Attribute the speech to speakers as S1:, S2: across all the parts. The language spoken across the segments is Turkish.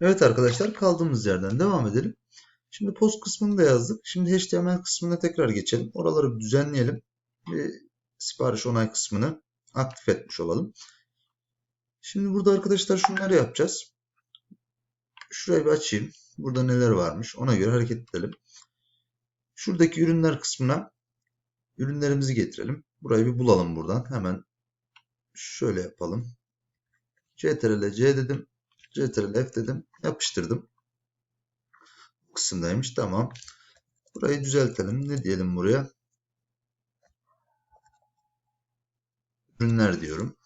S1: Evet arkadaşlar kaldığımız yerden devam edelim. Şimdi post kısmını da yazdık. Şimdi HTML kısmına tekrar geçelim. Oraları bir düzenleyelim. Ve sipariş onay kısmını aktif etmiş olalım. Şimdi burada arkadaşlar şunları yapacağız. Şurayı bir açayım. Burada neler varmış ona göre hareket edelim. Şuradaki ürünler kısmına ürünlerimizi getirelim. Burayı bir bulalım buradan. Hemen şöyle yapalım. CTRL C dedim. CTRL F dedim. Yapıştırdım. Bu kısımdaymış. Tamam. Burayı düzeltelim. Ne diyelim buraya? Ürünler diyorum.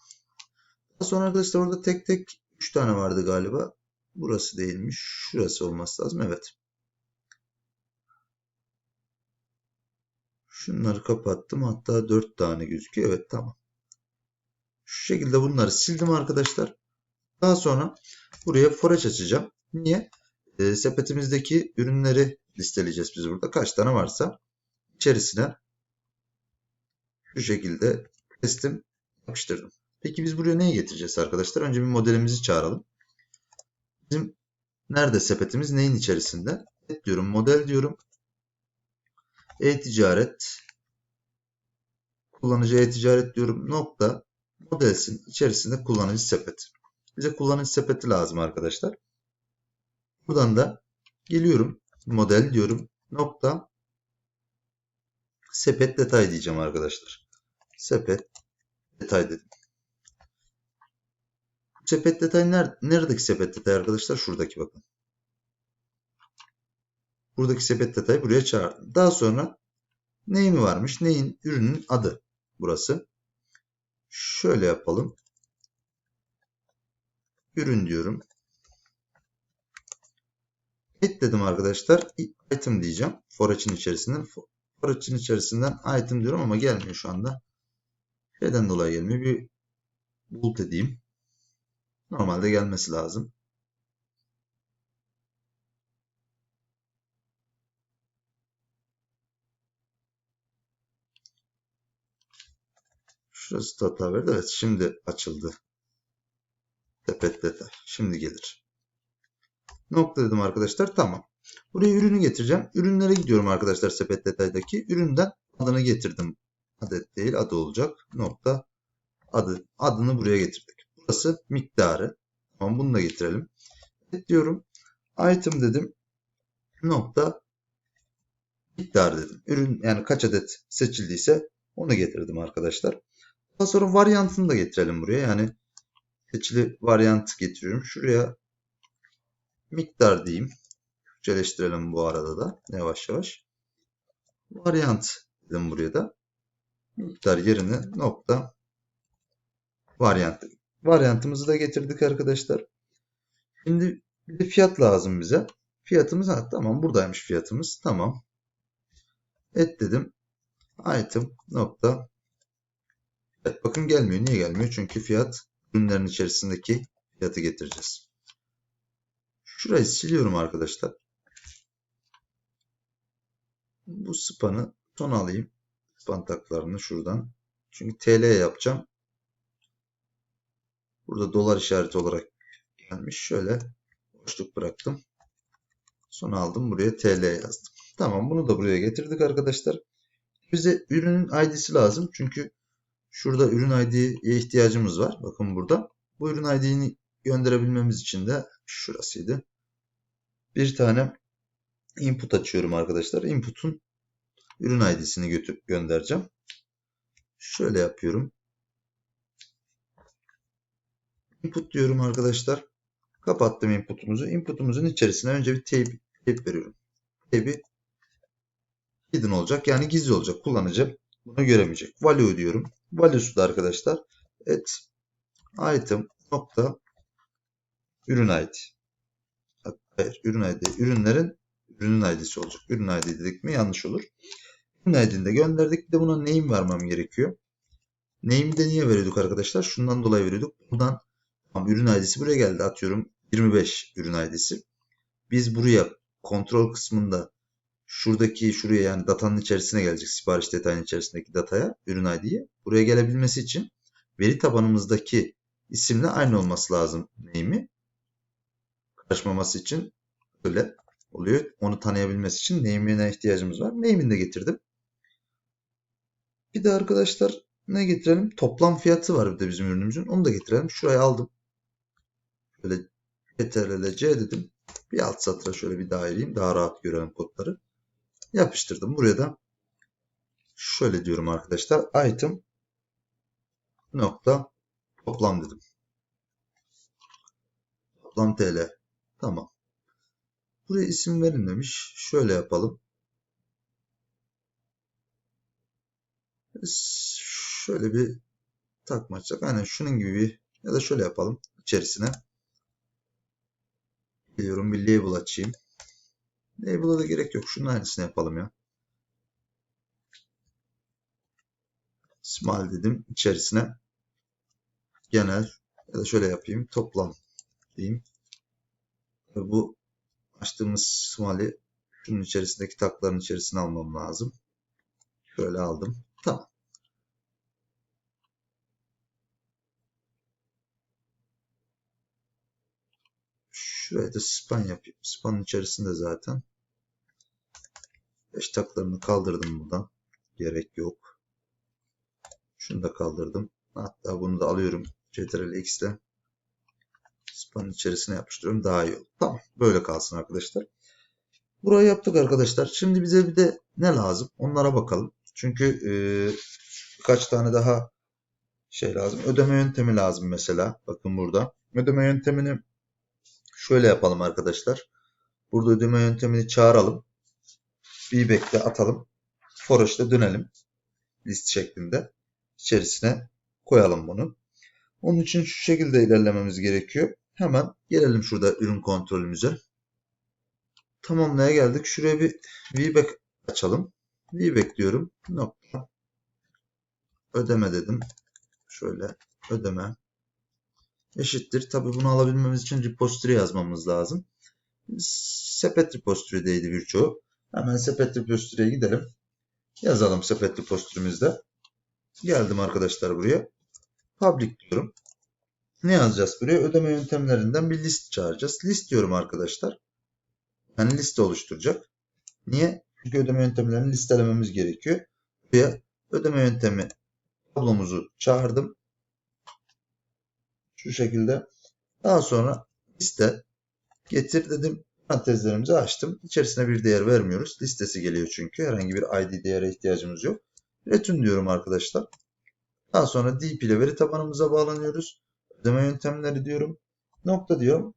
S1: Daha sonra arkadaşlar orada tek tek 3 tane vardı galiba. Burası değilmiş. Şurası olması lazım. Evet. Şunları kapattım. Hatta 4 tane gözüküyor. Evet tamam. Şu şekilde bunları sildim arkadaşlar. Daha sonra buraya forage açacağım. Niye? E, sepetimizdeki ürünleri listeleyeceğiz biz burada. Kaç tane varsa içerisine şu şekilde kestim, yapıştırdım. Peki biz buraya neyi getireceğiz arkadaşlar? Önce bir modelimizi çağıralım. Bizim nerede sepetimiz? Neyin içerisinde? Evet diyorum, model diyorum. E-ticaret kullanıcı e-ticaret diyorum. Nokta modelsin içerisinde kullanıcı sepet. Bize kullanıcı sepeti lazım arkadaşlar. Buradan da geliyorum. Model diyorum. Nokta sepet detay diyeceğim arkadaşlar. Sepet detay dedim. Sepet detay nerede? Neredeki sepet detay arkadaşlar? Şuradaki bakın. Buradaki sepet detayı buraya çağırdım. Daha sonra neyi mi varmış? Neyin? Ürünün adı. Burası. Şöyle yapalım. Ürün diyorum. Et dedim arkadaşlar. Item diyeceğim. Forage'in içerisinden. Forage'in içerisinden item diyorum ama gelmiyor şu anda. Neden dolayı gelmiyor? Bir bolt edeyim. Normalde gelmesi lazım. Şurası da hata verdi. Evet şimdi açıldı. Sepet detay. Şimdi gelir. Nokta dedim arkadaşlar. Tamam. Buraya ürünü getireceğim. Ürünlere gidiyorum arkadaşlar sepet detaydaki. Üründen adını getirdim. Adet değil adı olacak. Nokta adı. Adını buraya getirdik. Burası miktarı. Tamam bunu da getirelim. Evet diyorum. Item dedim. Nokta miktar dedim. Ürün yani kaç adet seçildiyse onu getirdim arkadaşlar. Daha sonra varyantını da getirelim buraya. Yani seçili varyant getiriyorum. Şuraya miktar diyeyim. Türkçeleştirelim bu arada da yavaş yavaş. Varyant dedim buraya da. Miktar yerine nokta varyant. Varyantımızı da getirdik arkadaşlar. Şimdi bir de fiyat lazım bize. Fiyatımız ha, tamam buradaymış fiyatımız. Tamam. Et dedim. Item nokta Evet, bakın gelmiyor. Niye gelmiyor? Çünkü fiyat ürünlerin içerisindeki fiyatı getireceğiz. Şurayı siliyorum arkadaşlar. Bu spanı son alayım. Span taklarını şuradan. Çünkü TL yapacağım. Burada dolar işareti olarak gelmiş. Şöyle boşluk bıraktım. Son aldım. Buraya TL yazdım. Tamam bunu da buraya getirdik arkadaşlar. Bize ürünün ID'si lazım. Çünkü Şurada ürün ID'ye ihtiyacımız var. Bakın burada. Bu ürün ID'ni gönderebilmemiz için de şurasıydı. Bir tane input açıyorum arkadaşlar. Input'un ürün ID'sini götür göndereceğim. Şöyle yapıyorum. Input diyorum arkadaşlar. Kapattım input'umuzu. Input'umuzun içerisine önce bir tape, tape veriyorum. Tape'i hidden olacak. Yani gizli olacak. Kullanıcı bunu göremeyecek. Value diyorum. Value'su da arkadaşlar et item nokta ürün ID. Hayır, ürün ID. Ürünlerin ürünün ID'si olacak. Ürün ID dedik mi yanlış olur. Ürün ID'ni de gönderdik. Bir de buna name vermem gerekiyor. Name'i de niye veriyorduk arkadaşlar? Şundan dolayı veriyorduk. Buradan tamam, ürün ID'si buraya geldi. Atıyorum 25 ürün ID'si. Biz buraya kontrol kısmında şuradaki şuraya yani datanın içerisine gelecek sipariş detayının içerisindeki dataya ürün ID'ye buraya gelebilmesi için veri tabanımızdaki isimle aynı olması lazım name'i karışmaması için böyle oluyor. Onu tanıyabilmesi için name'ine ihtiyacımız var. Name'ini de getirdim. Bir de arkadaşlar ne getirelim? Toplam fiyatı var bir de bizim ürünümüzün. Onu da getirelim. Şuraya aldım. Böyle CTRL C dedim. Bir alt satıra şöyle bir daha eğeyim. Daha rahat görelim kodları. Yapıştırdım. Buraya da şöyle diyorum arkadaşlar. Item nokta toplam dedim. Toplam TL. Tamam. Buraya isim verin demiş. Şöyle yapalım. Şöyle bir takma açacak. Aynen şunun gibi ya da şöyle yapalım. içerisine. Geliyorum bir label açayım. Label'a da gerek yok. Şunun aynısını yapalım ya. Small dedim. içerisine genel ya da şöyle yapayım. Toplam diyeyim. Bu açtığımız small'i şunun içerisindeki takların içerisine almam lazım. Şöyle aldım. Tamam. Şuraya da span yapayım. Spanın içerisinde zaten. Beş taklarını kaldırdım buradan. Gerek yok. Şunu da kaldırdım. Hatta bunu da alıyorum. Ctrl X ile spanın içerisine yapıştırıyorum. Daha iyi olur. Tamam. Böyle kalsın arkadaşlar. Burayı yaptık arkadaşlar. Şimdi bize bir de ne lazım? Onlara bakalım. Çünkü e, birkaç tane daha şey lazım. Ödeme yöntemi lazım mesela. Bakın burada. Ödeme yöntemini şöyle yapalım arkadaşlar. Burada ödeme yöntemini çağıralım. Feedback'te atalım. Forest'e dönelim. List şeklinde. İçerisine koyalım bunu. Onun için şu şekilde ilerlememiz gerekiyor. Hemen gelelim şurada ürün kontrolümüze. Tamamlaya geldik. Şuraya bir VBack açalım. VBack diyorum. Nokta. Ödeme dedim. Şöyle ödeme. Eşittir. Tabi bunu alabilmemiz için repository yazmamız lazım. Sepet repository'deydi birçoğu. Hemen sepet repository'e gidelim. Yazalım sepet repository'mizde. Geldim arkadaşlar buraya. Public diyorum. Ne yazacağız buraya? Ödeme yöntemlerinden bir list çağıracağız. List diyorum arkadaşlar. Yani liste oluşturacak. Niye? Çünkü ödeme yöntemlerini listelememiz gerekiyor. Buraya ödeme yöntemi tablomuzu çağırdım. Şu şekilde. Daha sonra liste getir dedim. Parantezlerimizi açtım. İçerisine bir değer vermiyoruz. Listesi geliyor çünkü. Herhangi bir ID değere ihtiyacımız yok. Return diyorum arkadaşlar. Daha sonra deep ile veri tabanımıza bağlanıyoruz. Ödeme yöntemleri diyorum. Nokta diyorum.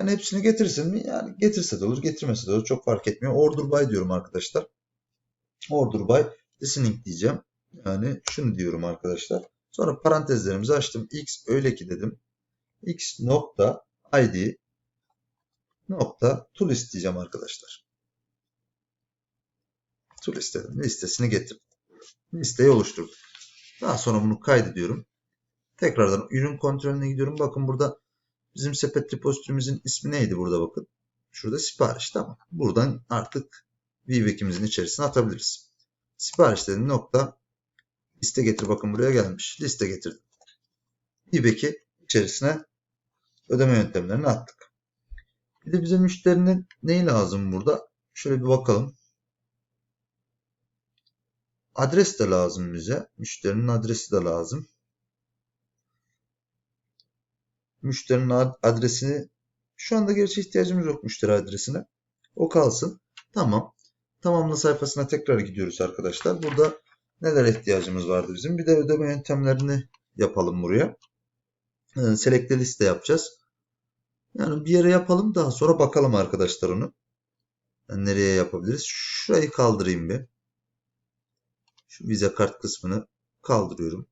S1: Yani hepsini getirsin mi? Yani getirse de olur, getirmese de olur. Çok fark etmiyor. Order by diyorum arkadaşlar. Order by listening diyeceğim. Yani şunu diyorum arkadaşlar. Sonra parantezlerimizi açtım. X öyle ki dedim. X nokta ID nokta to list diyeceğim arkadaşlar. To list dedim. Listesini getirdim. Listeyi oluşturdum. Daha sonra bunu kaydediyorum. Tekrardan ürün kontrolüne gidiyorum. Bakın burada bizim sepet repository'mizin ismi neydi burada bakın. Şurada sipariş tamam. Buradan artık VBack'imizin içerisine atabiliriz. Sipariş dedim nokta liste getir bakın buraya gelmiş. Liste getirdim. VBack'i içerisine ödeme yöntemlerini attık. Bir de bize müşterinin neyi lazım burada? Şöyle bir bakalım. Adres de lazım bize. Müşterinin adresi de lazım. Müşterinin adresini şu anda gerçi ihtiyacımız yok müşteri adresine. O kalsın. Tamam. Tamamla sayfasına tekrar gidiyoruz arkadaşlar. Burada neler ihtiyacımız vardı bizim? Bir de ödeme yöntemlerini yapalım buraya. Ee, Selecte liste yapacağız. Yani bir yere yapalım daha sonra bakalım arkadaşlar onu. Yani nereye yapabiliriz? Şurayı kaldırayım bir. Şu vize kart kısmını kaldırıyorum.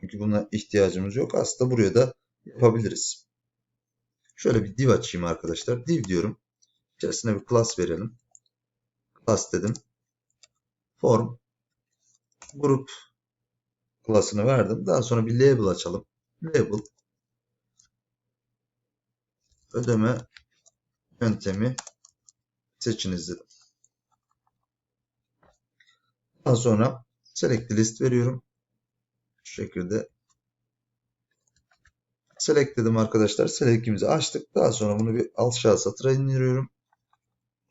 S1: Çünkü buna ihtiyacımız yok. Aslında buraya da yapabiliriz. Şöyle bir div açayım arkadaşlar. Div diyorum. İçerisine bir class verelim. Class dedim. Form. Grup class'ını verdim. Daha sonra bir label açalım. Label. Ödeme yöntemi seçiniz dedim. Daha sonra select list veriyorum. Şu şekilde select dedim arkadaşlar. Select'imizi açtık. Daha sonra bunu bir aşağı satıra indiriyorum.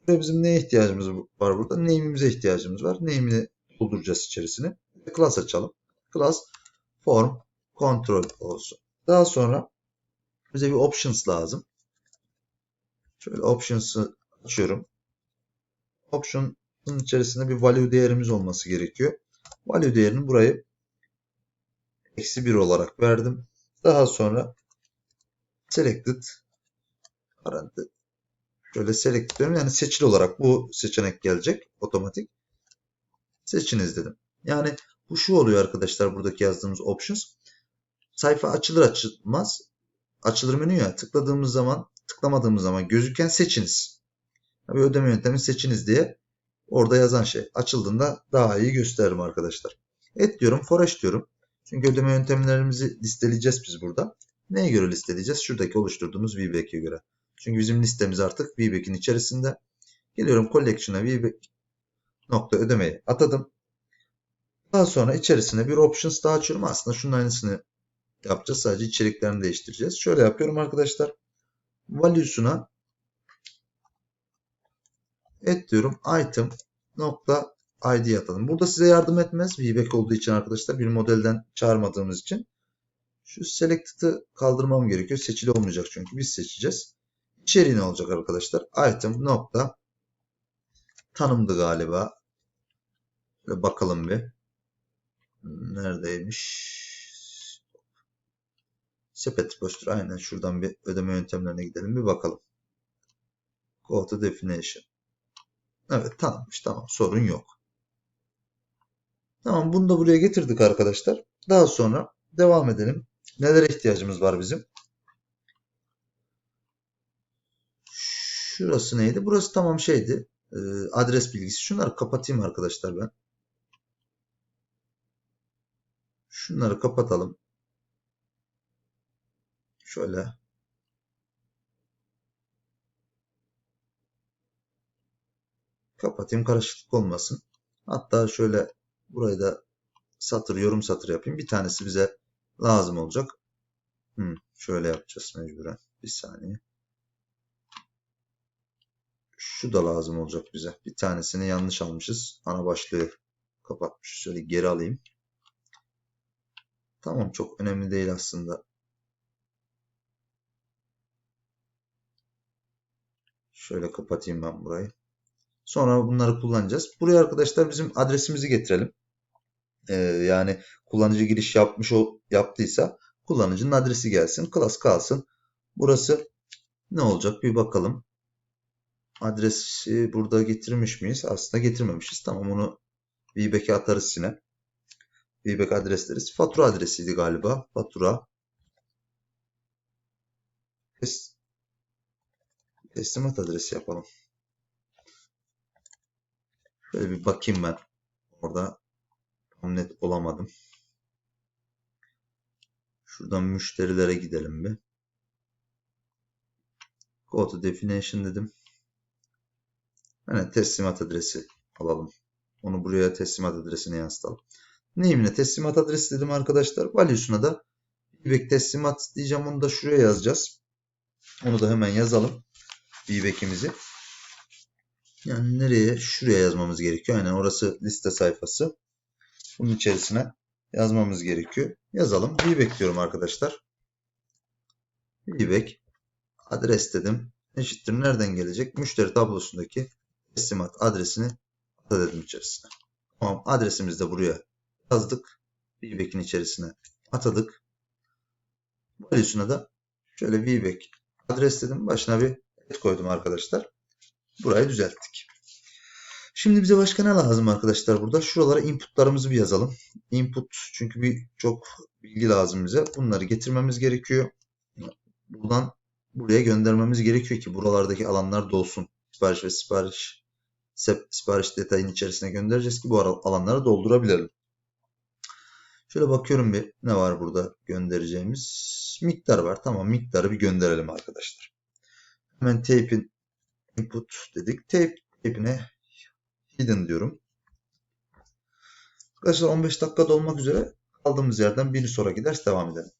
S1: Ve bizim neye ihtiyacımız var burada? Name'imize ihtiyacımız var. Name'ini dolduracağız içerisine. Class açalım. Class form control olsun. Daha sonra bize bir options lazım. Şöyle options'ı açıyorum. Option'ın içerisinde bir value değerimiz olması gerekiyor. Value değerini burayı eksi 1 olarak verdim. Daha sonra selected şöyle select diyorum. Yani seçili olarak bu seçenek gelecek otomatik. Seçiniz dedim. Yani bu şu oluyor arkadaşlar buradaki yazdığımız options. Sayfa açılır açılmaz açılır menü ya tıkladığımız zaman tıklamadığımız zaman gözüken seçiniz. Tabii ödeme yöntemi seçiniz diye orada yazan şey. Açıldığında daha iyi gösteririm arkadaşlar. Et diyorum, forage diyorum. Çünkü ödeme yöntemlerimizi listeleyeceğiz biz burada. Neye göre listeleyeceğiz? Şuradaki oluşturduğumuz VBack'e göre. Çünkü bizim listemiz artık VBack'in içerisinde. Geliyorum collection'a nokta ödemeyi atadım. Daha sonra içerisine bir options daha açıyorum. Aslında şunun aynısını yapacağız. Sadece içeriklerini değiştireceğiz. Şöyle yapıyorum arkadaşlar. Value'suna et diyorum. Item nokta id atalım. Burada size yardım etmez. VBack olduğu için arkadaşlar bir modelden çağırmadığımız için. Şu selected'ı kaldırmam gerekiyor. Seçili olmayacak çünkü biz seçeceğiz. İçeriği ne olacak arkadaşlar? Item nokta tanımdı galiba. Şöyle bakalım bir. Neredeymiş? Sepet postür. Aynen şuradan bir ödeme yöntemlerine gidelim bir bakalım. Go to definition. Evet tanınmış. Tamam sorun yok. Tamam bunu da buraya getirdik arkadaşlar. Daha sonra devam edelim. Nelere ihtiyacımız var bizim? Şurası neydi? Burası tamam şeydi. Ee, adres bilgisi. Şunları kapatayım arkadaşlar ben. Şunları kapatalım. Şöyle. Kapatayım karışıklık olmasın. Hatta şöyle burayı da satır yorum satır yapayım. Bir tanesi bize lazım olacak. Hmm, şöyle yapacağız mecburen. Bir saniye. Şu da lazım olacak bize. Bir tanesini yanlış almışız. Ana başlığı kapatmışız. Şöyle geri alayım. Tamam çok önemli değil aslında. Şöyle kapatayım ben burayı. Sonra bunları kullanacağız. Buraya arkadaşlar bizim adresimizi getirelim. Ee, yani kullanıcı giriş yapmış o yaptıysa kullanıcının adresi gelsin. Class kalsın. Burası ne olacak bir bakalım. Adresi burada getirmiş miyiz? Aslında getirmemişiz. Tamam onu VBack'e atarız yine. VBack adresleri. Fatura adresiydi galiba. Fatura. Teslimat adresi yapalım. Şöyle bir bakayım ben. Orada tam net olamadım. Şuradan müşterilere gidelim bir. Go to definition dedim. Yani teslimat adresi alalım. Onu buraya teslimat adresine yansıtalım. Name'ine teslimat adresi dedim arkadaşlar. Value'suna da VBack teslimat diyeceğim. Onu da şuraya yazacağız. Onu da hemen yazalım. VBack'imizi. Yani nereye? Şuraya yazmamız gerekiyor. Aynen orası liste sayfası. Bunun içerisine yazmamız gerekiyor. Yazalım. VBack diyorum arkadaşlar. VBack adres dedim. Eşittir. Nereden gelecek? Müşteri tablosundaki teslimat adresini dedim içerisine. Tamam. Adresimizi de buraya yazdık. VBack'in içerisine atadık. Value'suna da şöyle VBack adres dedim. Başına bir et koydum arkadaşlar. Burayı düzelttik. Şimdi bize başka ne lazım arkadaşlar burada? Şuralara inputlarımızı bir yazalım. Input çünkü bir çok bilgi lazım bize. Bunları getirmemiz gerekiyor. Buradan buraya göndermemiz gerekiyor ki buralardaki alanlar dolsun. Sipariş ve sipariş sipariş detayın içerisine göndereceğiz ki bu alanları doldurabilelim. Şöyle bakıyorum bir ne var burada göndereceğimiz. Miktar var. Tamam miktarı bir gönderelim arkadaşlar. Hemen tape'in input dedik. Tape tape'ine hidden diyorum. Arkadaşlar 15 dakikada olmak üzere kaldığımız yerden bir sonraki ders devam edelim.